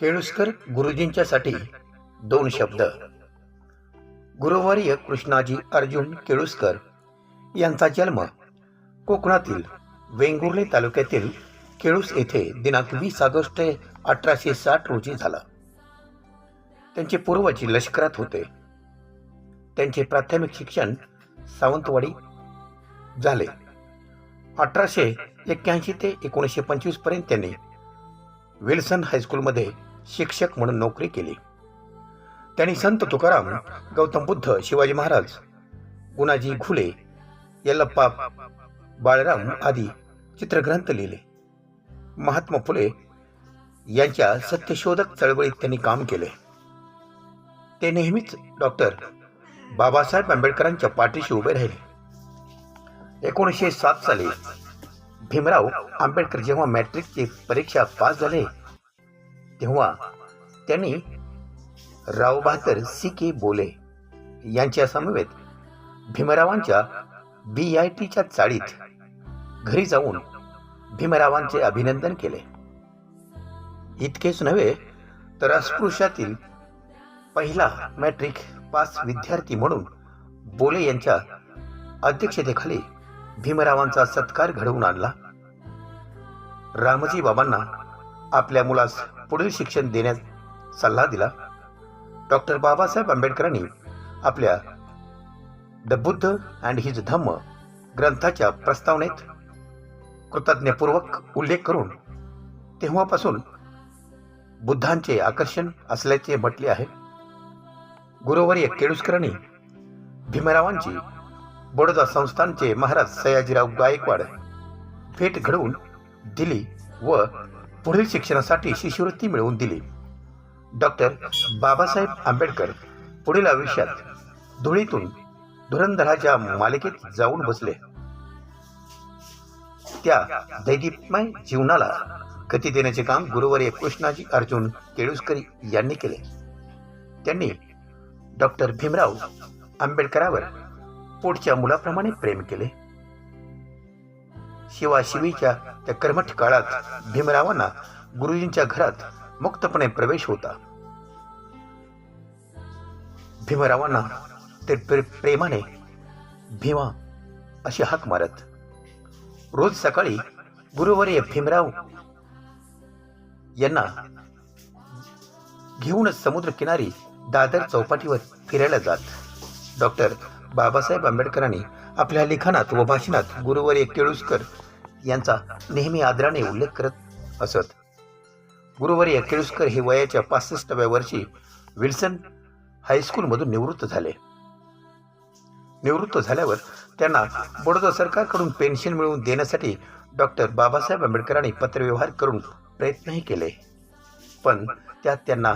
केळुस्कर गुरुजींच्यासाठी दोन शब्द. गुरुवर्य कृष्णाजी अर्जुन केळुस्कर यांचा जन्म कोकणातील वेंगुर्ले तालुक्यातील केळूस येथे दिनांक वीस ऑगस्ट अठराशे साठ रोजी झाला. त्यांचे पूर्वज लष्करात होते. त्यांचे प्राथमिक शिक्षण सावंतवाडी झाले. अठराशे एक्क्याऐंशी ते एकोणीसशे पंचवीसपर्यंत त्यांनी विल्सन हायस्कूलमध्ये शिक्षक म्हणून नोकरी केली. त्यांनी संत तुकाराम गौतम बुद्ध शिवाजी महाराज गुणाजी घुले यल्लप्पा बाळराम आदी चित्रग्रंथ लिहिले. महात्मा फुले यांच्या सत्यशोधक चळवळीत त्यांनी काम केले. ते नेहमीच डॉक्टर बाबासाहेब आंबेडकरांच्या पाठीशी उभे राहिले. एकोणीसशे सात साली भीमराव आंबेडकर जेव्हा मॅट्रिकची परीक्षा पास झाले तेव्हा त्यांनी रावबहादर सी के बोले यांच्या समवेत भीमरावांच्या बी आय टीच्या चाळीत घरी जाऊन भीमरावांचे अभिनंदन केले. इतकेच नव्हे तर अस्पृश्यातील पहिला मॅट्रिक पास विद्यार्थी म्हणून बोले यांच्या अध्यक्षतेखाली भीमरावांचा सत्कार घडवून आणला. रामजी बाबांना आपल्या मुलास पुढील शिक्षण देण्यास सल्ला दिला. डॉक्टर बाबासाहेब आंबेडकरांनी आपल्या the Buddha and his Dhamma ग्रंथाच्या प्रस्तावनेत कृतज्ञपूर्वक उल्लेख करून तेव्हापासून बुद्धांचे आकर्षण असल्याचे म्हटले आहे. गुरुवर्य केळुसकरांनी भीमरावांची बडोदा संस्थानचे महाराज सयाजीराव गायकवाड भेट घडवून दिली व पुढील शिक्षणासाठी शिष्यवृत्ती मिळवून दिली. डॉक्टर बाबासाहेब आंबेडकर पुढील आयुष्यात धुळीतून धुरंधराच्या मालिकेत जाऊन बसले. त्या दैदीपमय जीवनाला गती देण्याचे काम गुरुवारी कृष्णाजी अर्जुन केळुस्करी यांनी केले. त्यांनी डॉक्टर भीमराव आंबेडकरावर पोटच्या मुलाप्रमाणे प्रेम केले. शिवाशिवीच्या त्या कर्मठ काळात भीमरावांना गुरुजींच्या घरात मुक्तपणे प्रवेश होता. भीमरावांना ते प्रेमाने भीमा अशी हाक मारत. रोज सकाळी गुरुवर्य भीमराव यांना घेऊनच समुद्र किनारी दादर चौपाटीवर फिरायला जात. डॉक्टर बाबासाहेब आंबेडकरांनी आपल्या लिखाणात व भाषणात गुरुवर्य केळुस्कर यांचा नेहमी आदराने उल्लेख करत असत. गुरुवारी केळुस्कर हे वयाच्या पासष्टव्या वर्षी विल्सन हायस्कूलमधून निवृत्त झाले. निवृत्त झाल्यावर त्यांना बडोदा सरकारकडून पेन्शन मिळवून देण्यासाठी डॉक्टर बाबासाहेब आंबेडकरांनी पत्रव्यवहार करून प्रयत्नही केले. पण त्यात त्यांना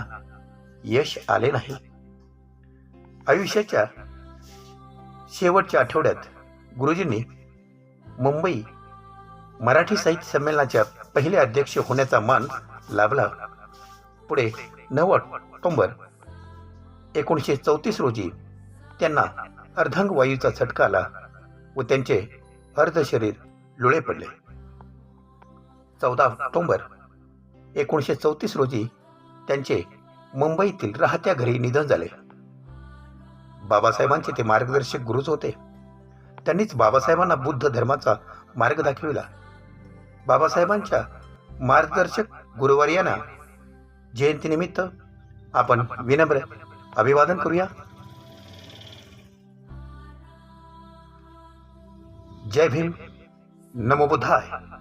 यश आले नाही. आयुष्याच्या शेवटच्या आठवड्यात गुरुजींनी मुंबई मराठी साहित्य संमेलनाच्या पहिले अध्यक्ष होण्याचा मान लाभला. पुढे नऊ ऑक्टोंबर एकोणीसशे चौतीस रोजी त्यांना अर्धांगवायूचा झटका आला व त्यांचे अर्ध शरीर लुळे पडले. चौदा ऑक्टोंबर एकोणीसशे चौतीस रोजी त्यांचे मुंबईतील राहत्या घरी निधन झाले. बाबासाहेबांचे ते मार्गदर्शक गुरुच होते. त्यांनीच बाबासाहेबांना बुद्ध धर्माचा मार्ग दाखविला. बाबासाहेबांच्या मार्गदर्शक गुरुवर्यांना जयंतीनिमित्त आपण विनम्र अभिवादन करूया. जय भीम. नमो बुद्धाय.